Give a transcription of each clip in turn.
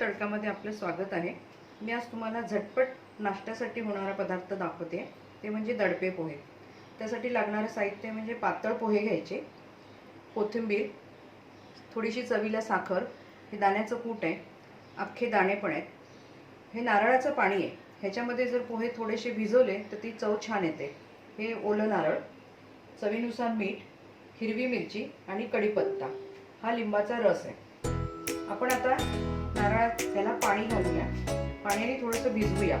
तडकामध्ये आपलं स्वागत आहे. मी आज तुम्हाला झटपट नाश्त्यासाठी होणारा पदार्थ दाखवते. ते म्हणजे दडपे पोहे. त्यासाठी लागणारं साहित्य म्हणजे पातळ पोहे घ्यायचे. कोथिंबीर थोडीशी चवीला साखर हे दाण्याचं कूट आहे. अख्खे दाणे पण आहेत. हे नारळाचं पाणी आहे. ह्याच्यामध्ये जर पोहे थोडेसे भिजवले तर ती चव छान येते. हे ओलं नारळ चवीनुसार मीठ हिरवी मिरची आणि कढीपत्ता. हा लिंबाचा रस आहे. आपण आता नारळात त्याला पाणी घालूया. पाण्याने थोडंसं भिजवूया.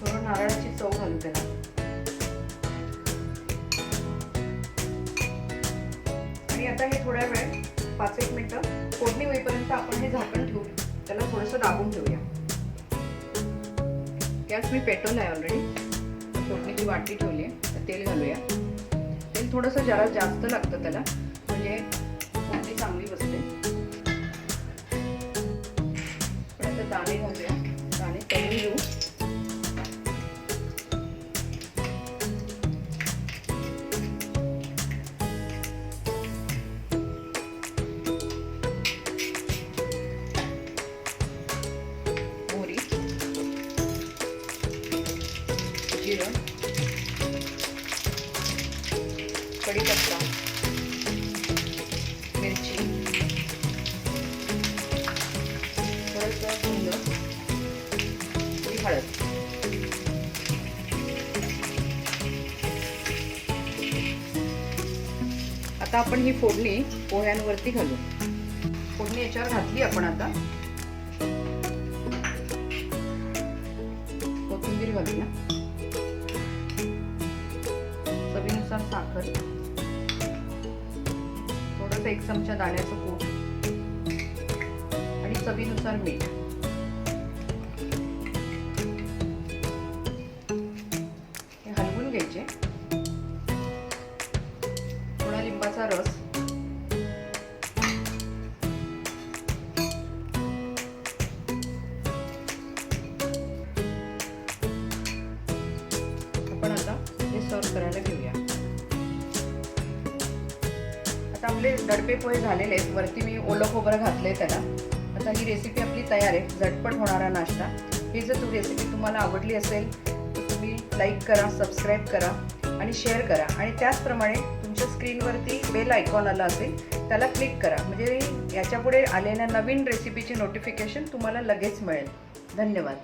थोडं नारळाची चव घालू त्याला. आणि आता हे थोड्या वेळ पाच एक मिनिटं फोडणी होईपर्यंत आपण हे झाकण ठेवू त्याला थोडंसं दाबून ठेवूया. गॅस मी पेटवलं आहे ऑलरेडी फोडणीची वाटी ठेवली आहे. तर तेल घालूया. तेल थोडंसं जरा जास्त लागतं त्याला. म्हणजे फोडणी चांगली बसते. पण आता दाणे घालूया. जिरं कढीपत्ता मिरची. थोडंसं हिंग हळद. आता आपण ही फोडणी पोह्यांवरती घालू. फोडणी याच्यावर घातली आपण आता. कोथिंबीर घालूया. साखर. थोडस एक चमचा दाण्याचं कूट आणि चवीनुसार मीठ. हे हलवून घ्यायचे. थोडा लिंबाचा रस. आपण आता हे सर्व करायला घेऊ. चांगले दडपे पोहे झालेले आहेत. वरती मी ओलं खोबरं घातलंय त्याला. आता ही रेसिपी आपली तयार आहे. झटपट होणारा नाश्ता. ही जर तू रेसिपी तुम्हाला आवडली असेल तर तुम्ही लाईक करा सबस्क्राईब करा आणि शेअर करा. आणि त्याचप्रमाणे तुमच्या स्क्रीनवरती बेल आयकॉन आला असेल त्याला क्लिक करा. म्हणजे याच्यापुढे आलेल्या नवीन रेसिपीची नोटिफिकेशन तुम्हाला लगेच मिळेल. धन्यवाद.